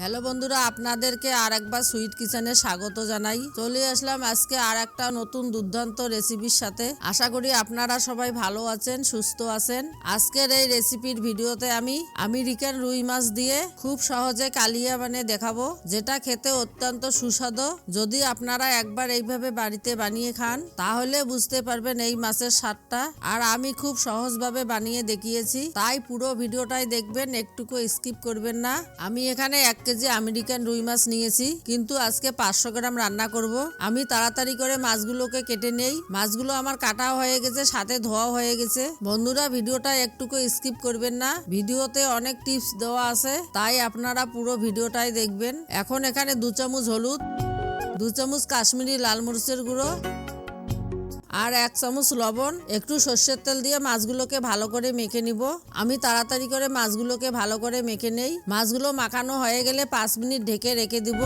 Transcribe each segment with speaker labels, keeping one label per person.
Speaker 1: Hello বন্ধুরা, আপনাদেরকে আর একবার সুইট কিচেনে স্বাগত জানাই। চলে আসলাম আজকে আর একটা নতুন দুর্দান্ত রেসিপির সাথে। আশা করি আপনারা সবাই ভালো আছেন, সুস্থ আছেন। আজকের এই রেসিপির ভিডিওতে আমি আমেরিকান রুই মাছ দিয়ে খুব সহজে কালিয়া বানিয়ে দেখাবো, যেটা খেতে অত্যন্ত সুস্বাদু। যদি আপনারা একবার এইভাবে বাড়িতে বানিয়ে খান, তাহলে বুঝতে পারবেন এই মাছের স্বাদটা। আর আমি খুব সহজভাবে বানিয়ে দেখিয়েছি, তাই পুরো ভিডিওটাই দেখবেন, একটুকু স্কিপ করবেন না। আমি এখানে এক কেজি আমেরিকান রুই মাছ নিয়েছি, কিন্তু আজকে পাঁচশো গ্রাম রান্না করব। আমি তাড়াতাড়ি করে মাছগুলোকে কেটে নেই। মাছগুলো আমার কাটাও হয়ে গেছে, সাথে ধোয়া হয়ে গেছে। বন্ধুরা, ভিডিওটা একটুকু স্কিপ করবেন না। ভিডিওতে অনেক টিপস দেওয়া আছে, তাই আপনারা পুরো ভিডিওটাই দেখবেন। এখন এখানে দু চামচ হলুদ, দু চামচ কাশ্মীরি লাল মরিচের গুঁড়ো আর এক চামচ লবণ, একটু সর্ষের তেল দিয়ে মাছগুলোকে ভালো করে মেখে নিব। আমি তাড়াতাড়ি করে মাছগুলোকে ভালো করে মেখে নেই। মাছগুলো মাখানো হয়ে গেলে পাঁচ মিনিট ঢেকে রেখে দিব।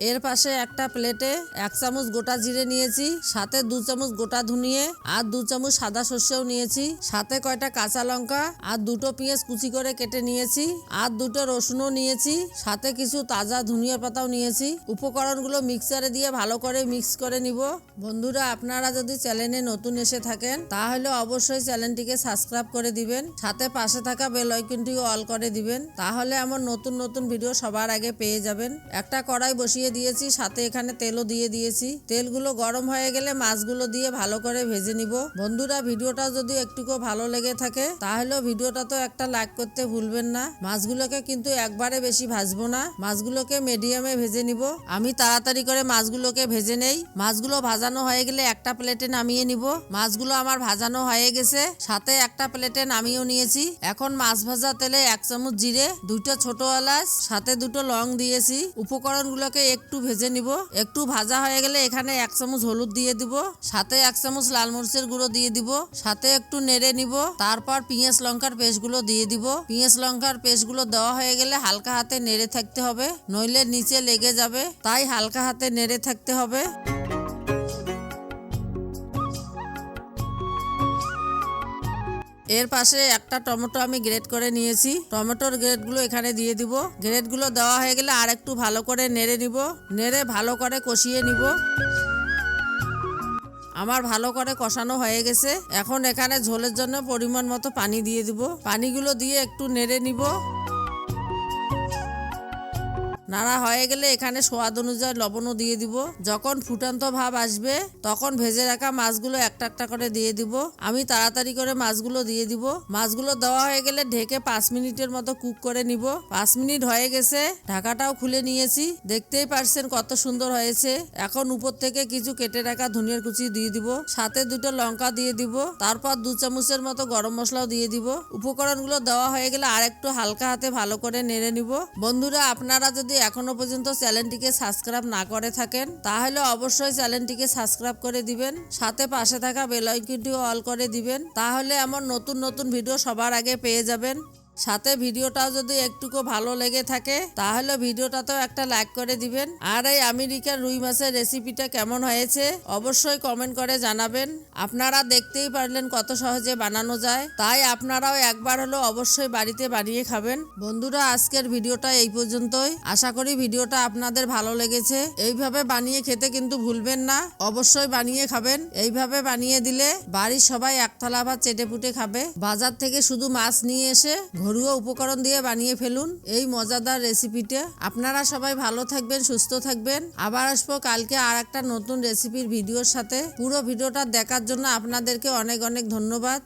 Speaker 1: এর পাশে একটা প্লেটে এক চামচ গোটা জিরে নিয়েছি, সাথে দু চামচ গোটা ধুনিয়ে আর দু চামচ সাদা সর্ষেও নিয়েছি, সাথে কয়টা কাঁচা লঙ্কা আর দুটো পেঁয়াজ কুচি করে কেটে নিয়েছি আর দুটো রসুনও নিয়েছি, সাথে কিছু তাজা ধনিয়া পাতাও নিয়েছি। উপকরণগুলো মিক্সারে দিয়ে ভালো করে মিক্স করে নিব। বন্ধুরা, আপনারা যদি চ্যানেলে নতুন এসে থাকেন, তাহলে অবশ্যই চ্যানেলটিকে সাবস্ক্রাইব করে দিবেন, সাথে পাশে থাকা বেল আইকনটিও অল করে দিবেন, তাহলে আমার নতুন নতুন ভিডিও সবার আগে পেয়ে যাবেন। একটা কড়াই বসিয়ে দিয়েছি, সাথে এখানে তেলও দিয়ে দিয়েছি। তেলগুলো গরম হয়ে গেলে মাছগুলো দিয়ে ভালো করে ভেজে নিব। বন্ধুরা, ভিডিওটা যদি একটুকু ভালো লেগে থাকে তাহলে ভিডিওটা তো একটা লাইক করতে ভুলবেন না। মাছগুলোকে কিন্তু একবারে বেশি ভাজবো না। মাছগুলোকে মিডিয়ামে ভেজে নিব। আমি তাড়াতাড়ি করে মাছগুলোকে ভেজে নেই। মাছগুলো ভাজানো হয়ে গেলে একটা প্লেটে নামিয়ে নিব। মাছগুলো আমার ভাজানো হয়ে গেছে। সাথে একটা প্লেটে নামিয়েও নিয়েছি। এখন মাছ ভাজা তেলে এক চামচ জিরে দুটো ছোট এলাচ, সাথে দুটো লং দিয়েছি। উপকরণগুলোকে একটু ভেজে নিব। একটু ভাজা হয়ে গেলে এখানে এক চামচ হলুদ দিয়ে দিব। সাথে এক চামচ লাল মরিচের গুঁড়ো দিয়ে দিব। সাথে একটু নেড়ে নিব। তারপর পিঁয়াজ লঙ্কার পেস্টগুলো দিয়ে দিব। পিঁয়াজ লঙ্কার পেস্টগুলো দেওয়া হয়ে গেলে হালকা হাতে নেড়ে থাকতে হবে। নইলে নিচে লেগে যাবে। তাই হালকা হাতে নেড়ে থাকতে হবে। এর পাশে একটা টমেটো আমি গ্রেট করে নিয়েছি। টমেটোর গ্রেটগুলো এখানে দিয়ে দিব। গ্রেটগুলো দেওয়া হয়ে গেলে আর একটু ভালো করে নেড়ে নিব। নেড়ে ভালো করে কষিয়ে নিব। আমার ভালো করে কষানো হয়ে গেছে। এখন এখানে ঝোলের জন্য পরিমাণ মতো পানি দিয়ে দিব। পানিগুলো দিয়ে একটু নেড়ে নিব। নাড়া হয়ে গেলে এখানে স্বাদ অনুযায়ী লবণও দিয়ে দিব। যখন ফুটান্ত ভাব আসবে, তখন ভেজে রাখা মাছগুলো একটা একটা করে দিয়ে দিব। আমি তাড়াতাড়ি করে মাছগুলো দিয়ে দিব। মাছগুলো দেওয়া হয়ে গেলে ঢেকে পাঁচ মিনিটের মতো কুক করে নিব। পাঁচ মিনিট হয়ে গেছে, ঢাকাটাও খুলে নিয়েছি। দেখতেই পারছেন কত সুন্দর হয়েছে। এখন উপর থেকে কিছু কেটে রাখা ধনিয়ার কুচি দিয়ে দিব। সাথে দুটো লঙ্কা দিয়ে দিব। তারপর দু চামচের মতো গরম মশলাও দিয়ে দিব। উপকরণগুলো দেওয়া হয়ে গেলে আর একটু হালকা হাতে ভালো করে নেড়ে নিব। বন্ধুরা, আপনারা যদি এখনও পর্যন্ত চ্যানেলটিকে সাবস্ক্রাইব না করে থাকেন, তাহলে অবশ্যই চ্যানেলটিকে সাবস্ক্রাইব করে দিবেন, সাথে পাশে থাকা বেল আইকনটিও অল করে দিবেন, তাহলে আমার নতুন নতুন ভিডিও সবার আগে পেয়ে যাবেন। সাথে ভিডিওটাও যদি একটুকু ভালো লেগে থাকে, তাহলে ভিডিওটাতেও একটা লাইক করে দিবেন। আর এই আমেরিকার রুই মাছের রেসিপিটা কেমন হয়েছে, অবশ্যই কমেন্ট করে জানাবেন। আপনারা দেখতেই পারলেন কত সহজে বানানো যায়। তাই আপনারাও একবার হলো অবশ্যই বাড়িতে বানিয়ে খাবেন। বন্ধুরা, আজকের ভিডিওটা এই পর্যন্তই। আশা করি ভিডিওটা আপনাদের ভালো লেগেছে। এইভাবে বানিয়ে খেতে কিন্তু ভুলবেন না। অবশ্যই বানিয়ে খাবেন। এইভাবে বানিয়ে দিলে বাড়ির সবাই একতলা ভাত চেটে পুটে খাবে। বাজার থেকে শুধু মাছ নিয়ে এসে ঘরোয়া উপকরণ দিয়ে বানিয়ে ফেলুন। এই মজাদার রেসিপিটা আপনারা সবাই ভালো থাকবেন, সুস্থ থাকবেন। আবার আসব কালকে আর একটা নতুন রেসিপির ভিডিওর সাথে। পুরো ভিডিওটা দেখার জন্য আপনাদেরকে অনেক অনেক ধন্যবাদ।